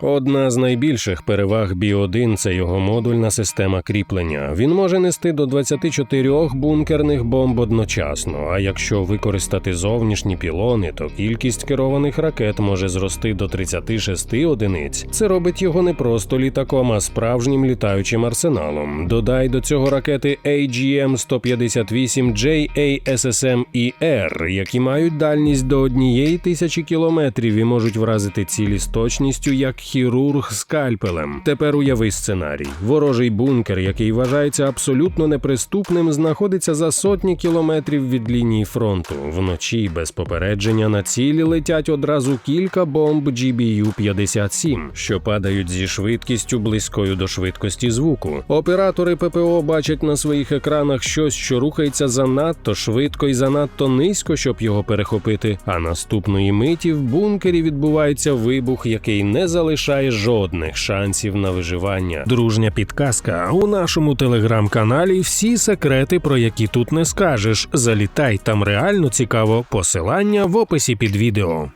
Одна з найбільших переваг Бі-1 – це його модульна система кріплення. Він може нести до 24 бункерних бомб одночасно. А якщо використати зовнішні пілони, то кількість керованих ракет може зрости до 36 одиниць. Це робить його не просто літаком, а справжнім літаючим арсеналом. Додай до цього ракети AGM-158J ASSM-ER, які мають дальність до однієї тисячі кілометрів і можуть вразити цілі з точністю як хірург скальпелем. Тепер уяви сценарій. Ворожий бункер, який вважається абсолютно неприступним, знаходиться за сотні кілометрів від лінії фронту. Вночі без попередження на цілі летять одразу кілька бомб GBU-57, що падають зі швидкістю близькою до швидкості звуку. Оператори ППО бачать на своїх екранах щось, що рухається занадто швидко і занадто низько, щоб його перехопити. А наступної миті в бункері відбувається вибух, який не залишає жодних шансів на виживання. Дружня підказка у нашому телеграм-каналі. Всі секрети, про які тут не скажеш. Залітай там реально цікаво. Посилання в описі під відео.